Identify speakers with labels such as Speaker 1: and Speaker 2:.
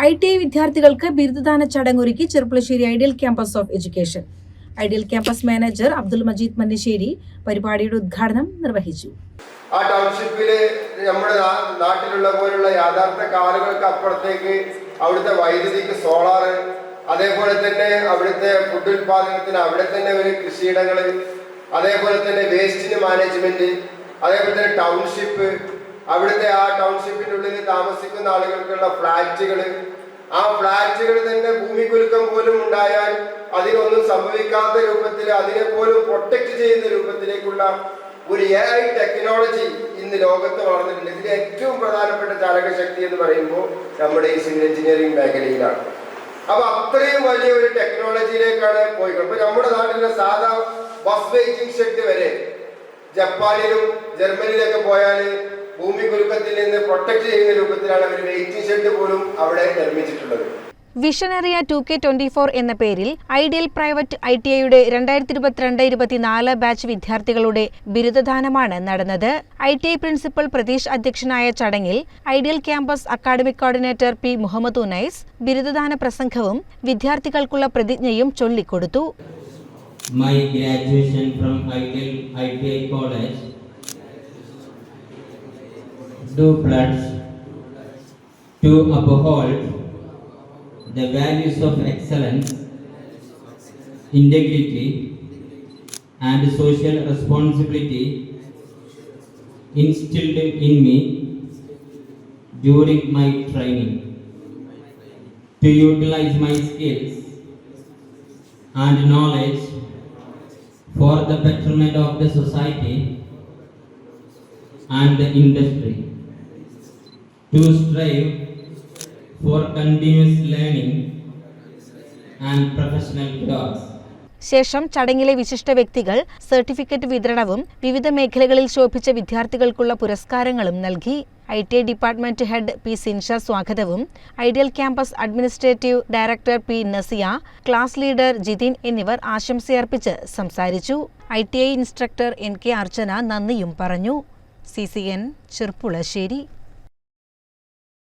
Speaker 1: I T I വിദ്യാർത്ഥികൾക്ക് ബിരുദദാന ചടങ്ങൊരുക്കി Cherpulassery ideal campus of education. Ideal campus manager Abdul Majeed Mannisseri പരിപാടിയുടെ ഉദ്ഘാടനം നിർവഹിച്ചു.
Speaker 2: ആ ടൗൺഷിപ്പിൽ നമ്മുടെ നാട്ടിലുള്ള പോലുള്ള യാഥാർത്ഥ കാലുകൾക്ക് അപ്പുറത്തേക്ക് അവിടുത്തെ വൈദ്യുതിക്ക് സോളാറ് അതേപോലെ തന്നെ അവിടുത്തെ ഫുഡ് ഉൽപാദനത്തിന് അവിടെ തന്നെ ഒരു കൃഷിയിടങ്ങൾ അതേപോലെ തന്നെ വേസ്റ്റിന് മാനേജ്മെന്റ് അതേപോലെ തന്നെ ടൗൺഷിപ്പ്. അവിടുത്തെ ആ ടൗൺഷിപ്പിന്റെ ഉള്ളിൽ താമസിക്കുന്ന ആളുകൾക്കുള്ള ഫ്ലാറ്റുകൾ ആ ഫ്ലാറ്റുകൾ തന്നെ ഭൂമിക്കുലുക്കം പോലും ഉണ്ടായാൽ അതിനൊന്നും സംഭവിക്കാത്ത രൂപത്തിൽ അതിനെ പോലും പ്രൊട്ടക്ട് ചെയ്യുന്ന രൂപത്തിലേക്കുള്ള ഒരു എ ഐ ടെക്നോളജി ഇന്ന് ലോകത്ത് വളർന്നിട്ടുണ്ട്. ഇതിന്റെ ഏറ്റവും പ്രധാനപ്പെട്ട ചാലകശക്തി എന്ന് പറയുമ്പോൾ നമ്മുടെ ഈ സിവിൽ എഞ്ചിനീയറിംഗ് മേഖലയിലാണ്. അപ്പൊ അത്രയും വലിയ ഒരു ടെക്നോളജിയിലേക്കാണ് പോയി അപ്പൊ നമ്മുടെ നാട്ടിലെ സാധാ ബസ് വെയിറ്റിംഗ് ഷെഡ് വരെ ജപ്പാനിലും ജർമ്മനിയിലൊക്കെ പോയാൽ ഭൂമി നിന്ന് പ്രൊട്ടക്ട് ചെയ്യുന്ന രൂപത്തിലാണ് അവർ വെയിറ്റിംഗ് ഷെഡ് പോലും അവിടെ നിർമ്മിച്ചിട്ടുള്ളത്.
Speaker 1: വിഷനറിയ ടു കെ ട്വന്റി ഫോർ എന്ന പേരിൽ ഐഡിയൽ പ്രൈവറ്റ് ഐ ടി ഐയുടെ രണ്ടായിരത്തി ഇരുപത്തിരണ്ട് ഇരുപത്തിനാല് ബാച്ച് വിദ്യാർത്ഥികളുടെ ബിരുദദാനമാണ് നടന്നത്. I T I principal Pratheesh അധ്യക്ഷനായ ചടങ്ങിൽ ideal campus academic coordinator P Muhammad Unais ബിരുദദാന പ്രസംഗവും വിദ്യാർത്ഥികൾക്കുള്ള പ്രതിജ്ഞയും ചൊല്ലിക്കൊടുത്തു.
Speaker 3: My graduation from Ideal ITI College do pledge to uphold the values of excellence, integrity, and social responsibility instilled in me during my training, to utilize my skills and knowledge for the betterment of the society and the industry, to strive for continuous learning and professional growth.
Speaker 1: ശേഷം ചടങ്ങിലെ വിശിഷ്ട വ്യക്തികൾ certificate വിതരണവും വിവിധ മേഖലകളിൽ ശോഭിച്ച വിദ്യാർത്ഥികൾക്കുള്ള പുരസ്കാരങ്ങളും നൽകി. I T I department head P Sinsha സ്വാഗതവും. Ideal campus administrative director P Nasiya class leader Jithin എന്നിവർ ആശംസയർപ്പിച്ച് സംസാരിച്ചു. I T I instructor N K Archana നന്ദിയും പറഞ്ഞു. C C N Cherpulassery.